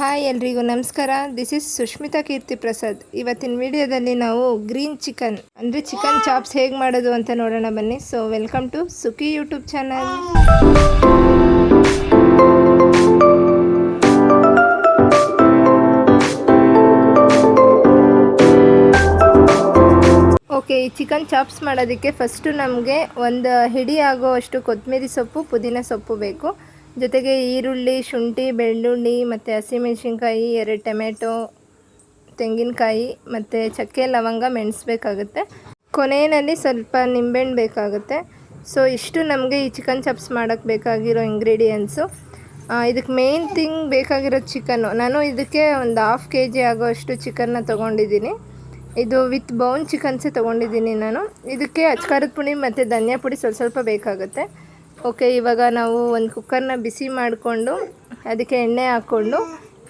Hi ಎಲ್ರಿಗೂ ನಮಸ್ಕಾರ. This is Sushmita Keerthi Prasad ಇವತ್ತಿನ ವಿಡಿಯೋದಲ್ಲಿ ನಾವು ಗ್ರೀನ್ ಚಿಕನ್ ಅಂದರೆ ಚಿಕನ್ ಚಾಪ್ಸ್ ಹೇಗೆ ಮಾಡೋದು ಅಂತ ನೋಡೋಣ ಬನ್ನಿ. So welcome to Sukhi YouTube channel okay ಈ ಚಿಕನ್ ಚಾಪ್ಸ್ ಮಾಡೋದಕ್ಕೆ ಫಸ್ಟು ನಮಗೆ ಒಂದು ಹಿಡಿ ಆಗೋವಷ್ಟು ಕೊತ್ತಂಬರಿ ಸೊಪ್ಪು, ಪುದೀನ ಸೊಪ್ಪು ಬೇಕು. ಜೊತೆಗೆ ಈರುಳ್ಳಿ, ಶುಂಠಿ, ಬೆಳ್ಳುಳ್ಳಿ, ಮತ್ತು ಹಸಿಮೆಣ್ಸಿನ್ಕಾಯಿ, ಎರಡು ಟೊಮೆಟೊ, ತೆಂಗಿನಕಾಯಿ, ಮತ್ತು ಚಕ್ಕೆ, ಲವಂಗ ಮೆಣಸಬೇಕಾಗುತ್ತೆ. ಕೊನೆಯಲ್ಲಿ ಸ್ವಲ್ಪ ನಿಂಬೆಹಣ್ಣು ಬೇಕಾಗುತ್ತೆ. ಸೊ ಇಷ್ಟು ನಮಗೆ ಈ ಚಿಕನ್ ಚಪ್ಸ್ ಮಾಡೋಕ್ಕೆ ಬೇಕಾಗಿರೋ ಇಂಗ್ರೀಡಿಯೆಂಟ್ಸು ಇದಕ್ಕೆ ಮೇನ್ ಥಿಂಗ್ ಬೇಕಾಗಿರೋ ಚಿಕನ್ನು ನಾನು ಇದಕ್ಕೆ ಒಂದು ಹಾಫ್ ಕೆ ಜಿ ಆಗೋಷ್ಟು ಚಿಕನ್ನ ತೊಗೊಂಡಿದ್ದೀನಿ. ಇದು ವಿತ್ ಬೌನ್ ಚಿಕನ್ಸೇ ತೊಗೊಂಡಿದ್ದೀನಿ ನಾನು. ಇದಕ್ಕೆ ಅಚ್ಕಾರದ ಪುಡಿ ಮತ್ತು ಧನಿಯಾ ಪುಡಿ ಸ್ವಲ್ಪ ಸ್ವಲ್ಪ ಬೇಕಾಗುತ್ತೆ. ಓಕೆ, ಇವಾಗ ನಾವು ಒಂದು ಕುಕ್ಕರ್ನ ಬಿಸಿ ಮಾಡಿಕೊಂಡು ಅದಕ್ಕೆ ಎಣ್ಣೆ ಹಾಕ್ಕೊಂಡು,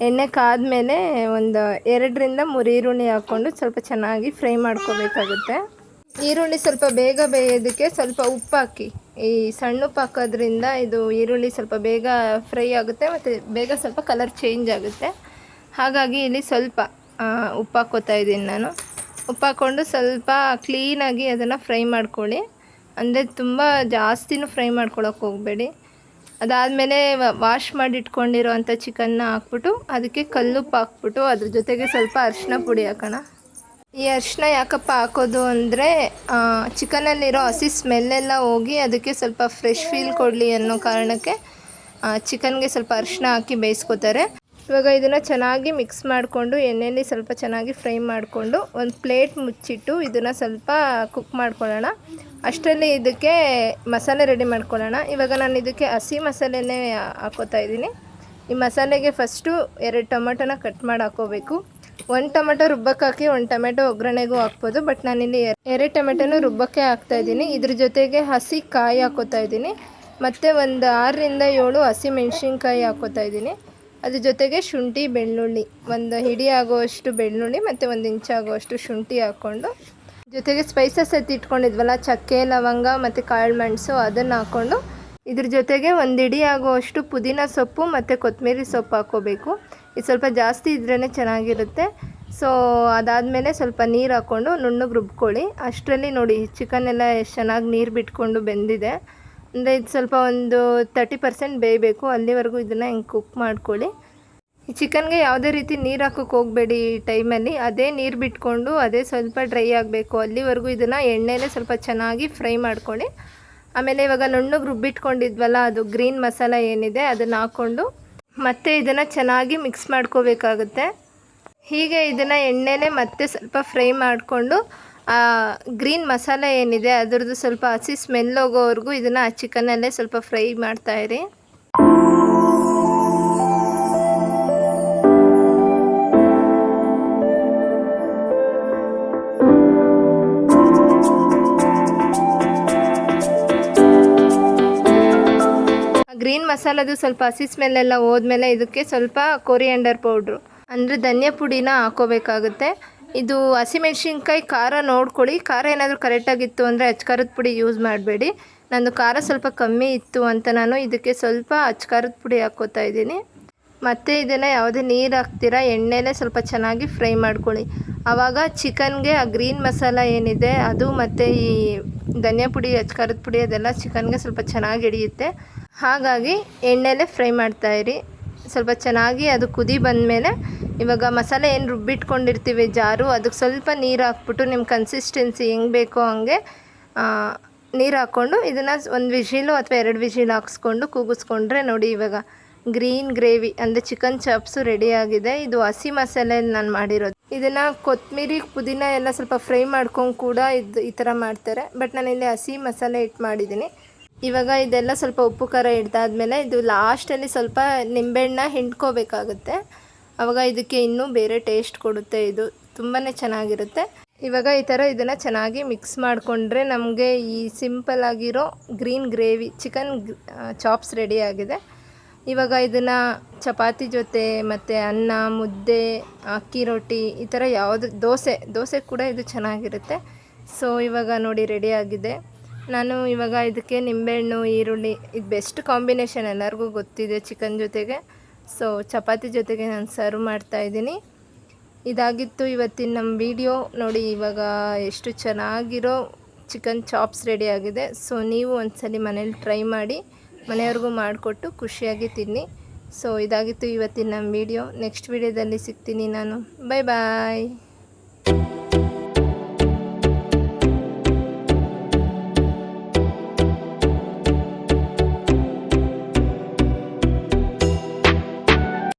ಎಣ್ಣೆ ಕಾದ್ಮೇಲೆ ಒಂದು ಎರಡರಿಂದ ಮೂರು ಈರುಳ್ಳಿ ಹಾಕ್ಕೊಂಡು ಸ್ವಲ್ಪ ಚೆನ್ನಾಗಿ ಫ್ರೈ ಮಾಡ್ಕೋಬೇಕಾಗುತ್ತೆ. ಈರುಳ್ಳಿ ಸ್ವಲ್ಪ ಬೇಗ ಬೇಯೋದಕ್ಕೆ ಸ್ವಲ್ಪ ಉಪ್ಪು ಹಾಕಿ. ಈ ಸಣ್ಣ ಉಪ್ಪು ಹಾಕೋದ್ರಿಂದ ಇದು ಈರುಳ್ಳಿ ಸ್ವಲ್ಪ ಬೇಗ ಫ್ರೈ ಆಗುತ್ತೆ ಮತ್ತು ಬೇಗ ಸ್ವಲ್ಪ ಕಲರ್ ಚೇಂಜ್ ಆಗುತ್ತೆ. ಹಾಗಾಗಿ ಇಲ್ಲಿ ಸ್ವಲ್ಪ ಉಪ್ಪು ಹಾಕ್ಕೋತಾ ಇದ್ದೀನಿ ನಾನು. ಉಪ್ಪು ಹಾಕ್ಕೊಂಡು ಸ್ವಲ್ಪ ಕ್ಲೀನಾಗಿ ಅದನ್ನು ಫ್ರೈ ಮಾಡ್ಕೊಳ್ಳಿ. ಅಂದರೆ ತುಂಬ ಜಾಸ್ತಿನೂ ಫ್ರೈ ಮಾಡ್ಕೊಳಕ್ಕೆ ಹೋಗಬೇಡಿ. ಅದಾದಮೇಲೆ ವಾಶ್ ಮಾಡಿ ಅಂಥ ಚಿಕನ್ನ ಹಾಕ್ಬಿಟ್ಟು ಅದಕ್ಕೆ ಕಲ್ಲುಪ್ಪು ಹಾಕ್ಬಿಟ್ಟು ಅದ್ರ ಜೊತೆಗೆ ಸ್ವಲ್ಪ ಅರಿಶಿನ ಪುಡಿ ಹಾಕೋಣ. ಈ ಅರಿಶಿನ ಯಾಕಪ್ಪ ಹಾಕೋದು ಅಂದರೆ ಚಿಕನಲ್ಲಿರೋ ಹಸಿ ಸ್ಮೆಲ್ಲೆಲ್ಲ ಹೋಗಿ ಅದಕ್ಕೆ ಸ್ವಲ್ಪ ಫ್ರೆಶ್ ಫೀಲ್ ಕೊಡಲಿ ಅನ್ನೋ ಕಾರಣಕ್ಕೆ ಚಿಕನ್ಗೆ ಸ್ವಲ್ಪ ಅರಿಶಿನ ಹಾಕಿ ಬೇಯಿಸ್ಕೊತಾರೆ. ಇವಾಗ ಇದನ್ನು ಚೆನ್ನಾಗಿ ಮಿಕ್ಸ್ ಮಾಡಿಕೊಂಡು, ಎಣ್ಣೆಯಲ್ಲಿ ಸ್ವಲ್ಪ ಚೆನ್ನಾಗಿ ಫ್ರೈ ಮಾಡಿಕೊಂಡು ಒಂದು ಪ್ಲೇಟ್ ಮುಚ್ಚಿಟ್ಟು ಇದನ್ನು ಸ್ವಲ್ಪ ಕುಕ್ ಮಾಡ್ಕೊಳ್ಳೋಣ. ಅಷ್ಟರಲ್ಲಿ ಇದಕ್ಕೆ ಮಸಾಲೆ ರೆಡಿ ಮಾಡ್ಕೊಳ್ಳೋಣ. ಇವಾಗ ನಾನು ಇದಕ್ಕೆ ಹಸಿ ಮಸಾಲೆನೇ ಹಾಕೋತಾ ಇದ್ದೀನಿ. ಈ ಮಸಾಲೆಗೆ ಫಸ್ಟು ಎರಡು ಟೊಮೆಟೊನ ಕಟ್ ಮಾಡಿ ಹಾಕೋಬೇಕು. ಒಂದು ಟೊಮೆಟೊ ರುಬ್ಬಕ್ಕೆ ಹಾಕಿ, ಒಂದು ಟೊಮೆಟೊ ಒಗ್ಗರಣೆಗೂ ಹಾಕ್ಬೋದು. ಬಟ್ ನಾನಿಲ್ಲಿ ಎರಡು ಟೊಮೆಟೊನು ರುಬ್ಬಕ್ಕೆ ಹಾಕ್ತಾ ಇದ್ದೀನಿ. ಇದ್ರ ಜೊತೆಗೆ ಹಸಿ ಕಾಯಿ ಹಾಕೋತಾ ಇದ್ದೀನಿ. ಮತ್ತು ಒಂದು ಆರರಿಂದ ಏಳು ಹಸಿ ಮೆಣಸಿನ್ಕಾಯಿ ಹಾಕೋತಾ ಇದ್ದೀನಿ. ಅದ್ರ ಜೊತೆಗೆ ಶುಂಠಿ, ಬೆಳ್ಳುಳ್ಳಿ, ಒಂದು ಹಿಡಿ ಆಗೋವಷ್ಟು ಬೆಳ್ಳುಳ್ಳಿ, ಮತ್ತು ಒಂದು ಇಂಚು ಶುಂಠಿ ಹಾಕ್ಕೊಂಡು ಜೊತೆಗೆ ಸ್ಪೈಸಸ್ ಎತ್ತಿ ಇಟ್ಕೊಂಡಿದ್ವಲ್ಲ, ಚಕ್ಕೆ, ಲವಂಗ ಮತ್ತು ಕಾಳು ಮೆಣಸು ಅದನ್ನು ಹಾಕ್ಕೊಂಡು ಇದ್ರ ಜೊತೆಗೆ ಒಂದು ಇಡಿ ಆಗುವಷ್ಟು ಪುದೀನ ಸೊಪ್ಪು ಮತ್ತು ಕೊತ್ತಂಬರಿ ಸೊಪ್ಪು ಹಾಕ್ಕೋಬೇಕು. ಇದು ಸ್ವಲ್ಪ ಜಾಸ್ತಿ ಇದ್ರೇ ಚೆನ್ನಾಗಿರುತ್ತೆ. ಸೊ ಅದಾದಮೇಲೆ ಸ್ವಲ್ಪ ನೀರು ಹಾಕ್ಕೊಂಡು ನುಣ್ಣಗೆ ರುಬ್ಕೊಳ್ಳಿ. ಅಷ್ಟರಲ್ಲಿ ನೋಡಿ ಚಿಕನ್ ಎಲ್ಲ ಎಷ್ಟು ಚೆನ್ನಾಗಿ ನೀರು ಬಿಟ್ಕೊಂಡು ಬೆಂದಿದೆ. ಅಂದರೆ ಇದು ಸ್ವಲ್ಪ ಒಂದು ತರ್ಟಿ ಪರ್ಸೆಂಟ್ ಬೇಯಬೇಕು. ಅಲ್ಲಿವರೆಗೂ ಇದನ್ನು ಹಿಂಗೆ ಕುಕ್ ಮಾಡ್ಕೊಳ್ಳಿ. ಚಿಕನ್ಗೆ ಯಾವುದೇ ರೀತಿ ನೀರು ಹಾಕೋಕೆ ಹೋಗಬೇಡಿ ಈ ಟೈಮಲ್ಲಿ ಅದೇ ನೀರು ಬಿಟ್ಕೊಂಡು ಅದೇ ಸ್ವಲ್ಪ ಡ್ರೈ ಆಗಬೇಕು. ಅಲ್ಲಿವರೆಗೂ ಇದನ್ನು ಎಣ್ಣೆಲೇ ಸ್ವಲ್ಪ ಚೆನ್ನಾಗಿ ಫ್ರೈ ಮಾಡ್ಕೊಳ್ಳಿ. ಆಮೇಲೆ ಇವಾಗ ನುಣ್ಣಗೆ ರುಬ್ಬಿಟ್ಕೊಂಡಿದ್ವಲ್ಲ, ಅದು ಗ್ರೀನ್ ಮಸಾಲ ಏನಿದೆ ಅದನ್ನು ಹಾಕ್ಕೊಂಡು ಮತ್ತೆ ಇದನ್ನು ಚೆನ್ನಾಗಿ ಮಿಕ್ಸ್ ಮಾಡ್ಕೋಬೇಕಾಗುತ್ತೆ. ಹೀಗೆ ಇದನ್ನು ಎಣ್ಣೆಲೇ ಮತ್ತೆ ಸ್ವಲ್ಪ ಫ್ರೈ ಮಾಡಿಕೊಂಡು ಗ್ರೀನ್ ಮಸಾಲ ಏನಿದೆ ಅದರದ್ದು ಸ್ವಲ್ಪ ಹಸಿ ಸ್ಮೆಲ್ ಹೋಗೋವರೆಗೂ ಇದನ್ನು ಆ ಚಿಕನಲ್ಲೇ ಸ್ವಲ್ಪ ಫ್ರೈ ಮಾಡ್ತಾಯಿರಿ ಗ್ರೀನ್ ಮಸಾಲದು ಸ್ವಲ್ಪ ಹಸಿ ಸ್ಮೆಲ್ಲೆಲ್ಲ ಹೋದ್ಮೇಲೆ ಇದಕ್ಕೆ ಸ್ವಲ್ಪ ಕೊರಿಯಂಡರ್ ಪೌಡ್ರು. ಅಂದರೆ ಧನಿಯಾ ಪುಡಿನ ಹಾಕೋಬೇಕಾಗುತ್ತೆ. ಇದು ಹಸಿಮೆಣ್ಸಿನ್ಕಾಯಿ ಖಾರ ನೋಡ್ಕೊಳ್ಳಿ. ಖಾರ ಏನಾದರೂ ಕರೆಕ್ಟಾಗಿತ್ತು ಅಂದರೆ ಅಚ್ಕಾರದ ಪುಡಿ ಯೂಸ್ ಮಾಡಬೇಡಿ. ನಂದು ಖಾರ ಸ್ವಲ್ಪ ಕಮ್ಮಿ ಇತ್ತು ಅಂತ ನಾನು ಇದಕ್ಕೆ ಸ್ವಲ್ಪ ಅಚ್ಕಾರದ ಪುಡಿ ಹಾಕ್ಕೋತಾ ಇದ್ದೀನಿ. ಮತ್ತು ಇದನ್ನು ಯಾವುದೇ ನೀರು ಹಾಕ್ತೀರಾ, ಎಣ್ಣೆಲೇ ಸ್ವಲ್ಪ ಚೆನ್ನಾಗಿ ಫ್ರೈ ಮಾಡ್ಕೊಳ್ಳಿ. ಆವಾಗ ಚಿಕನ್ಗೆ ಆ ಗ್ರೀನ್ ಮಸಾಲ ಏನಿದೆ, ಅದು ಮತ್ತು ಈ ಧನಿಯಾ ಪುಡಿ, ಅಚ್ಕಾರದ ಪುಡಿ ಅದೆಲ್ಲ ಚಿಕನ್ಗೆ ಸ್ವಲ್ಪ ಚೆನ್ನಾಗಿ ಹಿಡಿಯುತ್ತೆ ಹಾಗಾಗಿ ಎಣ್ಣೆಲೆ ಫ್ರೈ ಮಾಡ್ತಾಯಿರಿ ಸ್ವಲ್ಪ ಚೆನ್ನಾಗಿ ಅದು ಕುದಿ ಬಂದಮೇಲೆ ಇವಾಗ ಮಸಾಲೆ ಏನು ರುಬ್ಬಿಟ್ಕೊಂಡಿರ್ತೀವಿ ಜಾರು, ಅದಕ್ಕೆ ಸ್ವಲ್ಪ ನೀರು ಹಾಕ್ಬಿಟ್ಟು ನಿಮ್ಮ ಕನ್ಸಿಸ್ಟೆನ್ಸಿ ಹೆಂಗೆ ಬೇಕೋ ಹಂಗೆ ನೀರು ಹಾಕ್ಕೊಂಡು ಇದನ್ನು ಒಂದು ವಿಷಿಲು ಅಥವಾ ಎರಡು ವಿಷಿಲು ಹಾಕ್ಸ್ಕೊಂಡು ಕೂಗಿಸ್ಕೊಂಡ್ರೆ ನೋಡಿ ಇವಾಗ ಗ್ರೀನ್ ಗ್ರೇವಿ ಅಂದರೆ ಚಿಕನ್ ಚಾಪ್ಸು ರೆಡಿಯಾಗಿದೆ ಇದು ಹಸಿ ಮಸಾಲೆ ನಾನು ಮಾಡಿರೋದು. ಇದನ್ನು ಕೊತ್ತಂಬರಿ ಪುದೀನ ಎಲ್ಲ ಸ್ವಲ್ಪ ಫ್ರೈ ಮಾಡ್ಕೊಂಡು ಕೂಡ ಇದು ಈ ಥರ ಮಾಡ್ತಾರೆ. ಬಟ್ ನಾನು ಇಲ್ಲಿ ಹಸಿ ಮಸಾಲೆ ಇಟ್ಟು ಮಾಡಿದ್ದೀನಿ ಇವಾಗ ಇದೆಲ್ಲ ಸ್ವಲ್ಪ ಉಪ್ಪು, ಖಾರ ಹಿಡ್ದಾದ್ಮೇಲೆ ಇದು ಲಾಸ್ಟಲ್ಲಿ ಸ್ವಲ್ಪ ನಿಂಬೆಹಣ್ಣ ಹಿಂಡ್ಕೋಬೇಕಾಗುತ್ತೆ. ಆವಾಗ ಇದಕ್ಕೆ ಇನ್ನೂ ಬೇರೆ ಟೇಸ್ಟ್ ಕೊಡುತ್ತೆ ಇದು. ತುಂಬಾ ಚೆನ್ನಾಗಿರುತ್ತೆ. ಇವಾಗ ಈ ಥರ ಇದನ್ನು ಚೆನ್ನಾಗಿ ಮಿಕ್ಸ್ ಮಾಡಿಕೊಂಡ್ರೆ ನಮಗೆ ಈ ಸಿಂಪಲ್ ಆಗಿರೋ green gravy, chicken chops ready ಆಗಿದೆ. ಇವಾಗ ಇದನ್ನು ಚಪಾತಿ ಜೊತೆ ಮತ್ತು ಅನ್ನ, ಮುದ್ದೆ, ಅಕ್ಕಿ ರೊಟ್ಟಿ ಈ ಥರ ಯಾವುದು, ದೋಸೆ ದೋಸೆ ಕೂಡ ಇದು ಚೆನ್ನಾಗಿರುತ್ತೆ. ಸೊ, ಇವಾಗ ನೋಡಿ ರೆಡಿ ಆಗಿದೆ. ನಾನು ಇವಾಗ ಇದಕ್ಕೆ ನಿಂಬೆಹಣ್ಣು, ಈರುಳ್ಳಿ, ಇದು ಬೆಸ್ಟ್ ಕಾಂಬಿನೇಷನ್ ಎಲ್ಲರಿಗೂ ಗೊತ್ತಿದೆ ಚಿಕನ್ ಜೊತೆಗೆ. ಸೊ ಚಪಾತಿ ಜೊತೆಗೆ ನಾನು ಸರ್ವ್ ಮಾಡ್ತಾ ಇದ್ದೀನಿ. ಇದಾಗಿತ್ತು ಇವತ್ತಿನ ನಮ್ಮ ವಿಡಿಯೋ ನೋಡಿ, ಇವಾಗ ಎಷ್ಟು ಚೆನ್ನಾಗಿರೋ ಚಿಕನ್ ಚಾಪ್ಸ್ ರೆಡಿ ಆಗಿದೆ. ಸೊ ನೀವು ಒಂದ್ಸಲಿ ಮನೇಲಿ ಟ್ರೈ ಮಾಡಿ, ಮನೆಯವ್ರಿಗೂ ಮಾಡಿಕೊಟ್ಟು ಖುಷಿಯಾಗಿ ತಿನ್ನಿ. ಸೊ ಇದಾಗಿತ್ತು ಇವತ್ತಿನ ನಮ್ಮ ವಿಡಿಯೋ ನೆಕ್ಸ್ಟ್ ವಿಡಿಯೋದಲ್ಲಿ ಸಿಗ್ತೀನಿ ನಾನು. ಬಾಯ್ ಬಾಯ್